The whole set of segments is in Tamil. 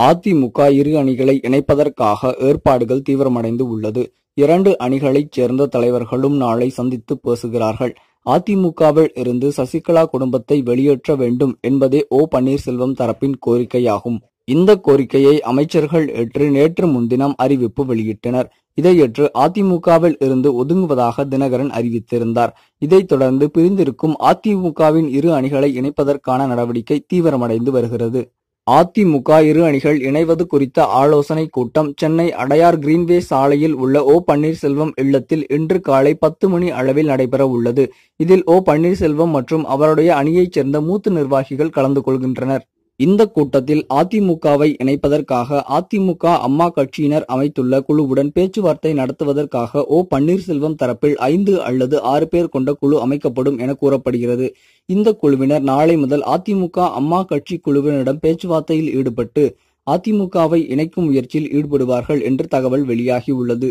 அதிமுக இரு அணிகளை இணைப்பதற்காக ஏற்பாடுகள் தீவிரமடைந்து உள்ளது. இரண்டு அணிகளைச் சேர்ந்த தலைவர்களும் நாளை சந்தித்து பேசுகிறார்கள். அதிமுகவில் இருந்து சசிகலா குடும்பத்தை வெளியேற்ற வேண்டும் என்பதே ஓ பன்னீர்செல்வம் தரப்பின் கோரிக்கையாகும். இந்த கோரிக்கையை அமைச்சர்கள் ஏற்று நேற்று முன்தினம் அறிவிப்பு வெளியிட்டனர். இதையேற்று அதிமுகவில் இருந்து ஒதுங்குவதாக தினகரன் அறிவித்திருந்தார். இதைத் தொடர்ந்து பிரிந்திருக்கும் அதிமுகவின் இரு அணிகளை இணைப்பதற்கான நடவடிக்கை தீவிரமடைந்து வருகிறது. அதிமுக இரு அணிகள் இணைவது குறித்த ஆலோசனை கூட்டம் சென்னை அடையார் கிரீன்வே சாலையில் உள்ள ஓ பன்னீர்செல்வம் இல்லத்தில் இன்று காலை பத்து மணி அளவில் நடைபெற உள்ளது. இதில் ஓ பன்னீர்செல்வம் மற்றும் அவருடைய அணியைச் சேர்ந்த மூத்த நிர்வாகிகள் கலந்து கொள்கின்றனர். இந்த கூட்டத்தில் அதிமுகவை இணைப்பதற்காக அதிமுக அம்மா கட்சியினர் அமைத்துள்ள குழுவுடன் பேச்சுவார்த்தை நடத்துவதற்காக ஓ பன்னீர்செல்வம் தரப்பில் ஐந்து அல்லது ஆறு பேர் கொண்ட குழு அமைக்கப்படும் என கூறப்படுகிறது. இந்த குழுவினர் நாளை முதல் அதிமுக அம்மா கட்சி குழுவினரிடம் பேச்சுவார்த்தையில் ஈடுபட்டு அதிமுகவை இணைக்கும் முயற்சியில் ஈடுபடுவார்கள் என்று தகவல் வெளியாகியுள்ளது.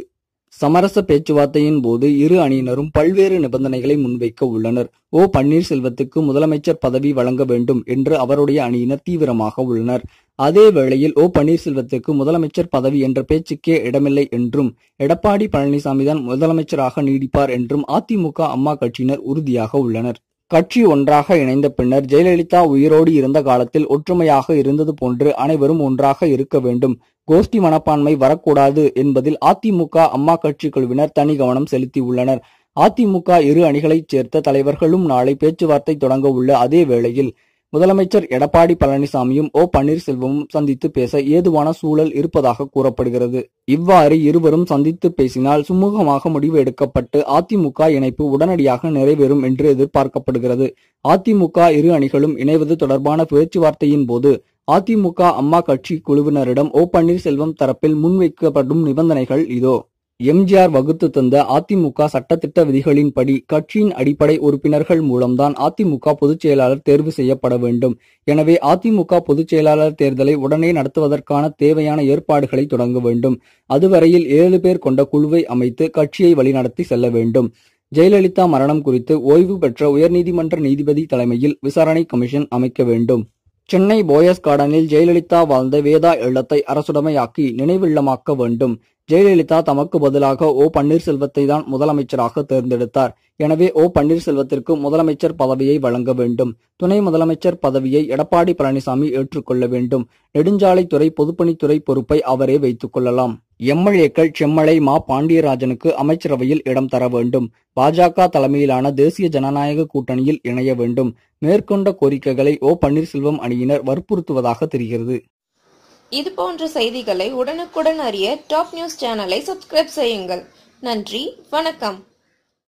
சமரச பேச்சுவார்த்தையின் போது இரு அணியினரும் பல்வேறு நிபந்தனைகளை முன்வைக்க உள்ளனர். ஓ பன்னீர்செல்வத்துக்கு முதலமைச்சர் பதவி வழங்க வேண்டும் என்று அவருடைய அணியினர் தீவிரமாக உள்ளனர். அதே வேளையில் ஓ பன்னீர்செல்வத்துக்கு முதலமைச்சர் பதவி என்ற பேச்சுக்கே இடமில்லை என்றும் எடப்பாடி பழனிசாமி தான் முதலமைச்சராக நீடிப்பார் என்றும் அதிமுக அம்மா கட்சியினர் உறுதியாக உள்ளனர். கட்சி ஒன்றாக இணைந்த பின்னர் ஜெயலலிதா உயிரோடு இருந்த காலத்தில் ஒற்றுமையாக இருந்தது போன்று அனைவரும் ஒன்றாக இருக்க வேண்டும். கோஷ்டி மனப்பான்மை வரக்கூடாது என்பதில் அதிமுக அம்மா கட்சி குழுவினர் தனி கவனம் செலுத்தியுள்ளனர். அதிமுக இரு அணிகளைச் சேர்த்த தலைவர்களும் நாளை பேச்சுவார்த்தை தொடங்க உள்ள அதே வேளையில் முதலமைச்சர் எடப்பாடி பழனிசாமியும் ஓ பன்னீர்செல்வமும் சந்தித்து பேச ஏதுவான சூழல் இருப்பதாக கூறப்படுகிறது. இவ்வாறு இருவரும் சந்தித்து பேசினால் சுமூகமாக முடிவு எடுக்கப்பட்டு அதிமுக இணைப்பு உடனடியாக நிறைவேறும் என்று எதிர்பார்க்கப்படுகிறது. அதிமுக இரு அணிகளும் இணைவது தொடர்பான பேச்சுவார்த்தையின் போது அதிமுக அம்மா கட்சி குழுவினரிடம் ஓ பன்னீர்செல்வம் தரப்பில் முன்வைக்கப்படும் நிபந்தனைகள் இதோ. எம்ஜிஆர் வகுத்து தந்த அதிமுக சட்டத்திட்ட விதிகளின்படி கட்சியின் அடிப்படை உறுப்பினர்கள் மூலம்தான் அதிமுக பொதுச் செயலாளர் தேர்வு செய்யப்பட வேண்டும். எனவே அதிமுக பொதுச் செயலாளர் தேர்தலை உடனே நடத்துவதற்கான தேவையான ஏற்பாடுகளை தொடங்க வேண்டும். அதுவரையில் ஏழு பேர் கொண்ட குழுவை அமைத்து கட்சியை வழிநடத்தி செல்ல வேண்டும். ஜெயலலிதா மரணம் குறித்து ஓய்வு பெற்ற உயர்நீதிமன்ற நீதிபதி தலைமையில் விசாரணை கமிஷன் அமைக்க வேண்டும். சென்னை போயஸ் கார்டனில் ஜெயலலிதா வாழ்ந்த வேதா இல்லத்தை அரசுடைமையாக்கி நினைவில்லமாக்க வேண்டும். ஜெயலலிதா தமக்கு பதிலாக ஓ. பன்னீர்செல்வத்தை தான் முதலமைச்சராக தேர்ந்தெடுத்தார். எனவே ஓ. பன்னீர்செல்வத்திற்கு முதலமைச்சர் பதவியை வழங்க வேண்டும். துணை முதலமைச்சர் பதவியை எடப்பாடி பழனிசாமி ஏற்றுக்கொள்ள வேண்டும். நெடுஞ்சாலைத்துறை பொதுப்பணித்துறை பொறுப்பை அவரே வைத்துக் கொள்ளலாம். எம்எல்ஏக்கள் செம்மலை மா பாண்டியராஜனுக்கு அமைச்சரவையில் இடம் தர வேண்டும். பாஜக தலைமையிலான தேசிய ஜனநாயக கூட்டணியில் இணைய வேண்டும். மேற்கொண்ட கோரிக்கைகளை ஓ பன்னீர்செல்வம் அணியினர் வற்புறுத்துவதாக தெரிகிறது. இது போன்ற செய்திகளை உடனுக்குடன் அறிய டாப் நியூஸ் சேனலை சப்ஸ்கிரைப் செய்யுங்கள். நன்றி வணக்கம்.